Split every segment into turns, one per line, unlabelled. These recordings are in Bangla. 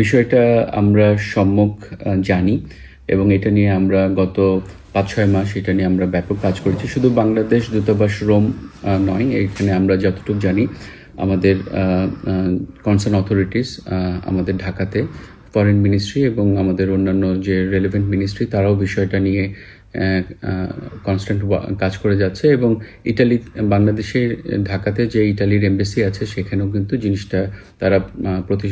বিষয়টা আমরা সম্মুখ জানি এবং এটা নিয়ে আমরা গত পাঁচ ছয় মাস এটা নিয়ে আমরা ব্যাপক কাজ করেছি। শুধু বাংলাদেশ দূতাবাস রোম নয়, এখানে আমরা যতটুকু জানি আমাদের কনসার্ন অথরিটিস আমাদের ঢাকাতে ফরেন মিনিস্ট্রি এবং আমাদের অন্যান্য যে রেলেভেন্ট মিনিস্ট্রি তারাও বিষয়টা নিয়ে কনস্ট্যান্ট কাজ করে যাচ্ছে এবং ইটালি বাংলাদেশের ঢাকাতে যে ইটালির এমবেসি আছে, সেখানেও কিন্তু জিনিসটা তারা প্রতি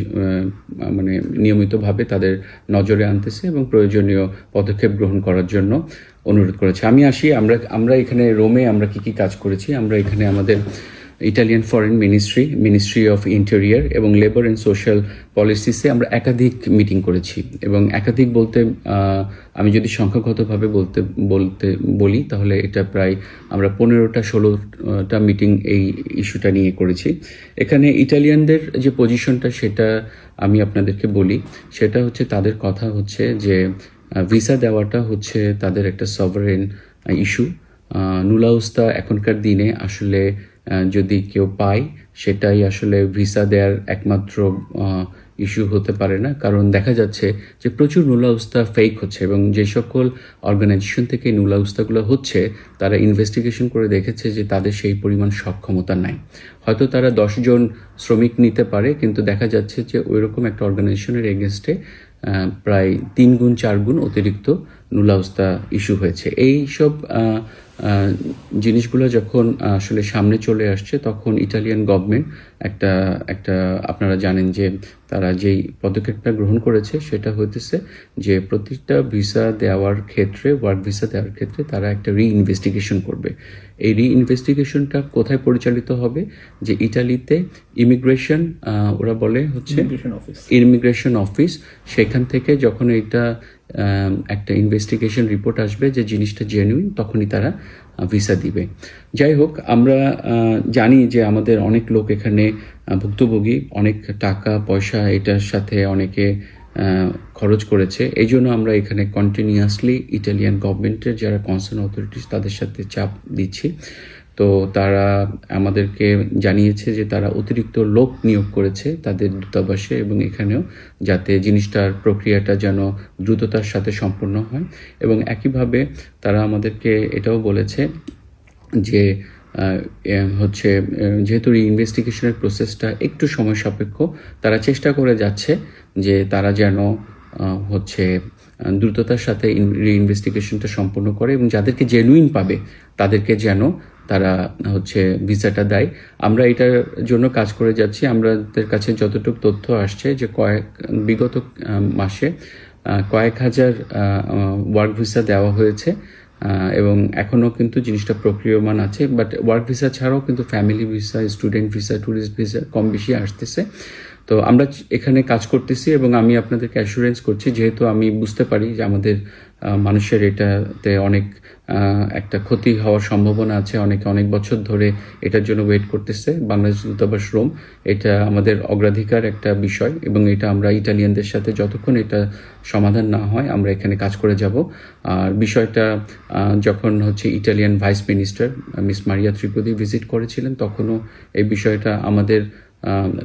মানে নিয়মিতভাবে তাদের নজরে আনতেছে এবং প্রয়োজনীয় পদক্ষেপ গ্রহণ করার জন্য অনুরোধ করেছে। আমি আসি, আমরা আমরা এখানে রোমে আমরা কি কি কাজ করেছি, আমরা এখানে আমাদের Italian foreign ministry ministry of interior এবং লেবার অ্যান্ড সোশ্যাল পলিসিসে আমরা একাধিক মিটিং করেছি। এবং একাধিক বলতে আমি যদি সংখ্যাগতভাবে বলতে বলতে বলি, তাহলে এটা প্রায় আমরা পনেরোটা, ষোলোটা মিটিং এই ইস্যুটা নিয়ে করেছি। এখানে ইটালিয়ানদের যে পজিশনটা সেটা আমি আপনাদেরকে বলি। সেটা হচ্ছে তাদের কথা হচ্ছে যে ভিসা দেওয়াটা হচ্ছে তাদের একটা সভারেন ইস্যু নুলাউস্তা এখনকার দিনে আসলে যদি কেউ পায়, সেটাই আসলে ভিসা দেওয়ার একমাত্র ইস্যু হতে পারে না। কারণ দেখা যাচ্ছে যে প্রচুর নুলাউস্তা ফেক হচ্ছে এবং যে সকল অর্গানাইজেশন থেকে নুলাউস্তাগুলো হচ্ছে, তারা ইনভেস্টিগেশন করে দেখেছে যে তাদের সেই পরিমাণ সক্ষমতা নাই। হয়তো তারা দশজন শ্রমিক নিতে পারে, কিন্তু দেখা যাচ্ছে যে ওইরকম একটা অর্গানাইজেশনের এগেনস্টে প্রায় তিন গুণ, চার গুণ অতিরিক্ত নুলাউস্তা ইস্যু হয়েছে। এই সব জিনিসগুলো যখন আসলে সামনে চলে আসছে তখন ইটালিয়ান গভর্নমেন্ট একটা একটা আপনারা জানেন যে তারা যেই পদক্ষেপটা গ্রহণ করেছে সেটা হইতেছে যে প্রতিটা ভিসা দেওয়ার ক্ষেত্রে ওয়ার্ক ভিসা দেওয়ার ক্ষেত্রে তারা একটা রি ইনভেস্টিগেশন করবে। এই রি ইনভেস্টিগেশনটা কোথায় পরিচালিত হবে? যে ইটালিতে ইমিগ্রেশন ওরা বলে হচ্ছে ইমিগ্রেশন অফিস সেখান থেকে যখন এটা একটা ইনভেস্টিগেশন রিপোর্ট আসবে যে জিনিসটা জেনুইন তখনই তারা ভিসা দিবে। যাই হোক, আমরা জানি যে আমাদের অনেক লোক এখানে ভুক্তভোগী, অনেক টাকা, পয়সা, এটার সাথে অনেকে খরচ করেছে। এই জন্য আমরা এখানে কন্টিনিউয়াসলি ইটালিয়ান গভর্নমেন্টের যারা কনসার্ন অথরিটিস তাদের সাথে চাপ দিচ্ছি। তো তারা আমাদেরকে জানিয়েছে যে তারা অতিরিক্ত লোক নিয়োগ করেছে তাদের দূতাবাসে এবং এখানেও যাতে জিনিসটার প্রক্রিয়াটা যেন দ্রুততার সাথে সম্পন্ন হয়। এবং একইভাবে তারা আমাদেরকে এটাও বলেছে যে হচ্ছে যেহেতু ইনভেস্টিগেশনের প্রসেসটা একটু সময় সাপেক্ষ, তারা চেষ্টা করে যাচ্ছে যে তারা যেন হচ্ছে, দ্রুততার সাথে ইনভেস্টিগেশনটা সম্পন্ন করে এবং যাদেরকে জেনুইন পাবে, তাদেরকে যেন তারা হচ্ছে ভিসাটা দেয়। আমরা এটার জন্য কাজ করে যাচ্ছি। আমাদের কাছে যতটুকু তথ্য আসছে যে কয়েক, বিগত মাসে কয়েক হাজার ওয়ার্ক ভিসা দেওয়া হয়েছে। এবং এখনও কিন্তু জিনিসটা প্রক্রিয়মান আছে। বাট ওয়ার্ক ভিসা ছাড়াও কিন্তু family visa, student visa, tourist visa কম বেশি আসতেছে। তো আমরা এখানে কাজ করতেছি এবং আমি আপনাদেরকে অ্যাসুরেন্স করছি। যেহেতু আমি বুঝতে পারি যে আমাদের মানুষের এটাতে অনেক একটা ক্ষতি হওয়ার সম্ভাবনা আছে। অনেকে অনেক বছর ধরে এটার জন্য ওয়েট করতেছে। বাংলাদেশ দূতাবাস রোম, এটা আমাদের অগ্রাধিকার একটা বিষয় এবং এটা আমরা ইটালিয়ানদের সাথে যতক্ষণ এটা সমাধান না হয়, আমরা এখানে কাজ করে যাব। আর বিষয়টা যখন হচ্ছে Italian vice minister, miss Maria Tripodi visit করেছিলেন, তখনও এই বিষয়টা আমাদের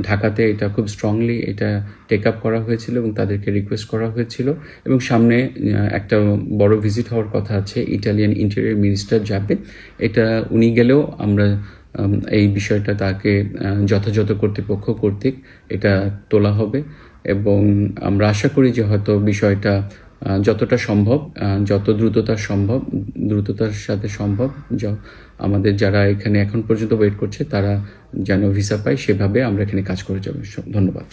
ঢাকাতে এটা খুব স্ট্রংলি এটা টেক আপ করা হয়েছিল এবং তাদেরকে রিকোয়েস্ট করা হয়েছিল। এবং সামনে একটা বড় ভিজিট হওয়ার কথা আছে ইটালিয়ান ইন্টেরিয়র মিনিস্টার যাবে। এটা উনি গেলেও আমরা এই বিষয়টা তাকে যথাযথ কর্তৃপক্ষ কর্তৃক এটা তোলা হবে। এবং আমরা আশা করি যে হয়তো বিষয়টা যতটা সম্ভব যত দ্রুততা সম্ভব, দ্রুততার সাথে সম্ভব আমাদের যারা এখানে এখন পর্যন্ত ওয়েট করছে, তারা যেন ভিসা পায়, সেভাবে আমরা এখানে কাজ করে যাব। ধন্যবাদ।